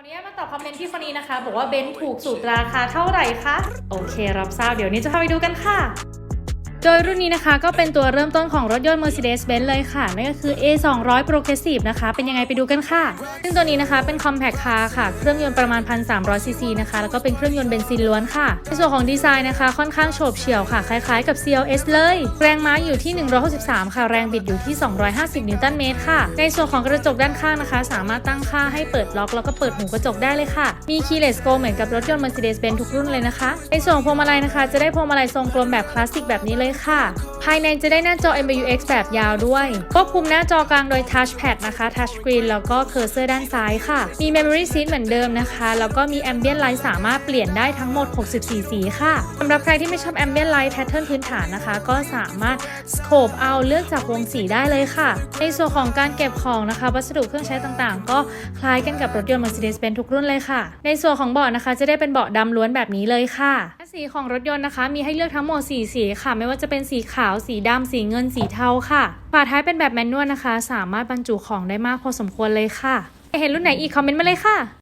ออนุญาตมาตอบคอมเมนต์ที่คนนี้นะคะ บอกว่าเบนซ์ถูกสุดราคาเท่าไหร่คะ โอเค รับทราบ เดี๋ยวนี้จะพาไปดูกันค่ะ โดยรุ่นนี้นะคะก็เป็นตัวเริ่มต้นของรถยนต์ Mercedes-Benz เลยค่ะ นั่นก็คือ A200 Progressive นะคะ เป็นยังไงไปดูกันค่ะ ซึ่งตัวนี้นะคะเป็น Compact Car ค่ะ เครื่องยนต์ประมาณ 1,300 ซีซีนะคะ แล้วก็เป็นเครื่องยนต์เบนซินล้วนค่ะ ในส่วนของดีไซน์นะคะ ค่อนข้างโฉบเฉี่ยวค่ะ คล้ายๆกับ CLS เลย แรงม้าอยู่ที่ 163 ค่ะ แรงบิดอยู่ที่ 250 นิวตันเมตรค่ะ ในส่วนของกระจกด้านข้างนะคะ สามารถตั้งค่าให้เปิดล็อกแล้วก็เปิดหูกระจกได้เลยค่ะ มี Keyless Go เหมือนกับรถยนต์ Mercedes-Benz ทุกรุ่นเลยนะคะ ในส่วนพวงมาลัยนะคะ จะได้พวงมาลัยทรงกลมแบบคลาสสิกแบบนี้เลยค่ะ ภายในจะได้หน้าจอ MBUX แบบยาวด้วย ควบคุมหน้าจอกลางโดย Touchpad นะคะ Touch Screen แล้วก็เคอร์เซอร์ด้านซ้ายค่ะ มี Memory Seat เหมือนเดิมนะคะ แล้วก็มี Ambient Light สามารถเปลี่ยนได้ทั้งหมด 64 สีค่ะสำหรับใครที่ไม่ชอบ Ambient Light Pattern พื้นฐานนะคะ ก็สามารถ Scope เอาเลือกจากวงสีได้เลยค่ะ ในส่วนของการเก็บของนะคะ วัสดุเครื่องใช้ต่างๆ ก็คล้ายกันกับรถยนต์ Mercedes-Benz ทุกรุ่นเลยค่ะ ในส่วนของเบาะนะคะ จะได้เป็นเบาะดำล้วนแบบนี้เลยค่ะ สีของรถยนต์นะคะ มีให้เลือกทั้งหมด 4 สีค่ะ ไม่ว่าจะเป็นสีขาว สีดำ สีเงิน สีเทาค่ะ ฝาท้ายเป็นแบบแมนนวลนะคะ สามารถบรรจุของได้มากพอสมควรเลยค่ะ เห็นรุ่นไหนอีกคอมเมนต์มาเลยค่ะ